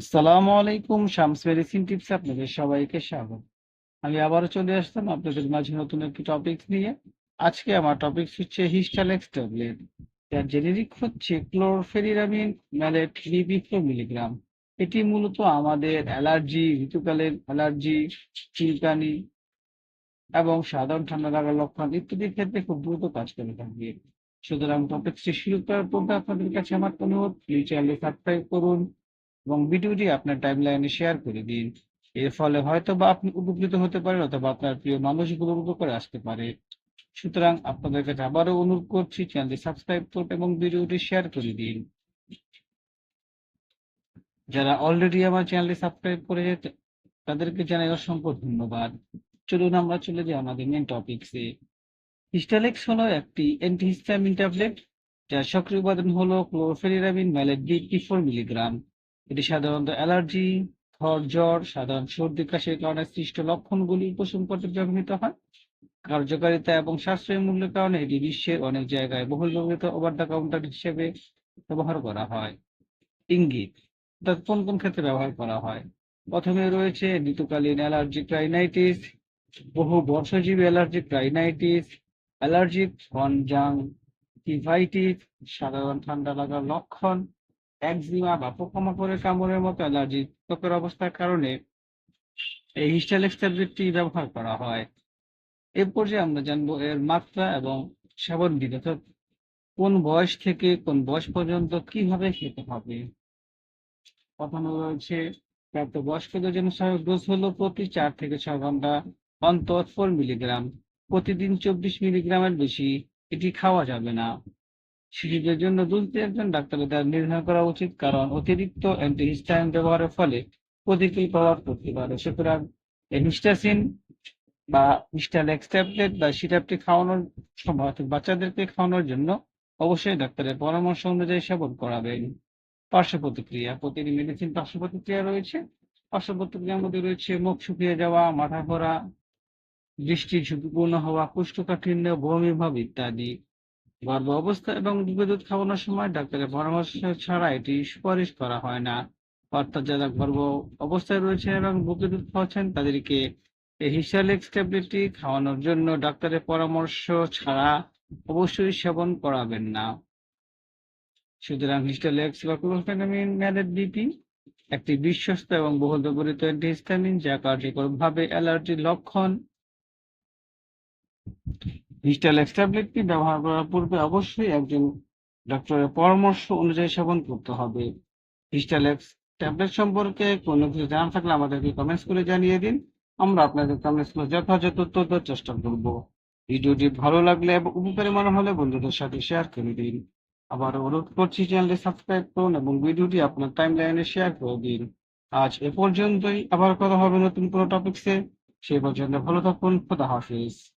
আসসালামু আলাইকুম, Shams medicine tips আপনাদের সবাইকে স্বাগত। আমি আবারও চলে আসলাম আপনাদের মাঝে নতুন একটি টপিক নিয়ে। আজকে আমার টপিক হচ্ছে হিস্টালেক্স ট্যাবলেট যার জেনেরিক হচ্ছে ক্লোরফেরিরামিন ম্যালেট থ্রি মিলিগ্রাম এটি মূলত আমাদের অ্যালার্জি ঋতুকালের অ্যালার্জি চুলকানি এবং সাধারণ ঠান্ডা লাগার লক্ষণ ইত্যাদির ক্ষেত্রে খুব দ্রুত কাজ করে থাকে। সুতরাং টপিকটি শুরু করার পূর্বে আপনাদের কাছে আমার অনুরোধ প্লিজ চ্যানেলটি সাবস্ক্রাইব করুন। এবং ভিডিওটি আপনার টাইমলাইনে শেয়ার করে দিন। এর ফলে হয়তো বা আপনি উপকৃত হতে পারেন অথবা আপনার প্রিয় মানুষ মানুষগুলোর উপকারে আসতে পারে। সুতরাং আপনাদের কাছে আবারও অনুরোধ করছি চ্যানেলটি সাবস্ক্রাইব করুন এবং ভিডিওটি শেয়ার করে দিন। যারা অলরেডি আমার চ্যানেলটি সাবস্ক্রাইব করে তাদেরকে জানাই অসংখ্য ধন্যবাদ। চলুন আমরা চলে যাই আমাদের মেন টপিকসে হিস্টালেক্স হলো একটি অ্যান্টিহিস্টামিন ট্যাবলেট যার সক্রিয় উপাদান হলো chlorpheniramine maleate D four milligram এটি সাধারণত অ্যালার্জি জ্বর জ্বর, সাধারণ সর্দি, কাশির কারণে সৃষ্ট লক্ষণগুলি উপশম করতে ব্যবহৃত হয়। কার্যকারিতা এবং সাশ্রয়ী মূল্যের কারণে এটি বিশ্বের অনেক জায়গায় বহুল ব্যবহৃত ওভার দ্য কাউন্টার হিসেবে ব্যবহার করা হয়। ইঙ্গিত, অর্থাৎ কোন কোন ক্ষেত্রে ব্যবহার করা হয়? প্রথমে রয়েছে ঋতুকালীন অ্যালার্জিক রাইনাইটিস বহু বর্ষজীবী অ্যালার্জিক রাইনাইটিস অ্যালার্জিক কনজাংটিভাইটিস সাধারণ ঠান্ডা লাগার লক্ষণ একজিমা বা পোকামাকড়ের কামড়ের মতো অ্যালার্জি, ত্বকের অবস্থার কারণে এই হিস্টালেক্স ট্যাবলেটটি ব্যবহার করা হয়। এ পর্যায়ে আমরা জানব এর মাত্রা এবং সেবন বিধি, অর্থাৎ কোন বয়স থেকে কোন বয়স পর্যন্ত কীভাবে খেতে হবে। প্রথমে রয়েছে প্রাপ্ত বয়স্কদের জন্য সহায়ক ডোজ হলো প্রতি চার থেকে ছয় ঘণ্টা অন্তর ফোর মিলিগ্রাম। প্রতিদিন চব্বিশ মিলিগ্রামের বেশি এটি খাওয়া যাবে না। শিশুদের জন্য দুধ একজন ডাক্তারের দ্বারা নির্ধারণ করা উচিত, কারণ অতিরিক্ত অ্যান্টিহিস্টামিন ব্যবহারের ফলে প্রতিকূল প্রভাব পড়তে পারে। সুতরাং হিস্টাসিন বা হিস্টালেক্স ট্যাবলেট বা সিরাপটি খাওয়ানোর সময় অর্থাৎ বাচ্চাদেরকে খাওয়ানোর জন্য অবশ্যই ডাক্তারের পরামর্শ অনুযায়ী সেবন করাবেন। পার্শ্ব প্রতিক্রিয়া প্রতিটি মেডিসিন পার্শ্ব প্রতিক্রিয়া রয়েছে। পার্শ্ব প্রতিক্রিয়ার মধ্যে রয়েছে মুখ শুকিয়ে যাওয়া, মাথা ঘোরা, দৃষ্টি ঝুঁকিপূর্ণ হওয়া, কুষ্ঠকাঠিন্য, বমি ভাব ইত্যাদি। গর্ভ অবস্থা এবং দুধ খাওয়ানোর সময় ডাক্তারের পরামর্শ ছাড়া এটি সুপারিশ করা হয় না। অর্থাৎ যারা গর্ভ অবস্থায় রয়েছেন এবং বুকে দুধ খাওয়াচ্ছেন, তাদেরকে এই হিসালেক্স ট্যাবলেটটি খাওয়ানোর জন্য ডাক্তারের পরামর্শ ছাড়া অবশ্যই সেবন করাবেন না। সুতরাং হিস্টালেক্স বা ক্লোরফেনামিন ম্যালেট বিপি একটি বিশ্বস্ত এবং বহুল ব্যবহৃত অ্যান্টিহিস্টামিন, যা কার্যকরভাবে অ্যালার্জির লক্ষণ হিস্টালেক্স ট্যাবলেটটি ব্যবহার করার পূর্বে অবশ্যই একজন ডক্টরের পরামর্শ অনুযায়ী সেবন করতে হবে। হিস্টালেক্স ট্যাবলেট সম্পর্কে কোনো কিছু জানা থাকলে আমাদেরকে কমেন্টস করে জানিয়ে দিন। আমরা আপনাদের কমেন্টস করে যথাযথ উত্তর দেওয়ার চেষ্টা করব। ভিডিওটি ভালো লাগলে এবং উপকারী মনে হলে বন্ধুদের সাথে শেয়ার করে দিন। আবার অনুরোধ করছি চ্যানেলটি সাবস্ক্রাইব করুন এবং ভিডিওটি আপনার টাইম লাইনে শেয়ার করে দিন। আজ এ পর্যন্তই। আবার কথা হবে নতুন কোনো টপিকসে সেই পর্যন্ত ভালো থাকুন। খোদা হাফিজ।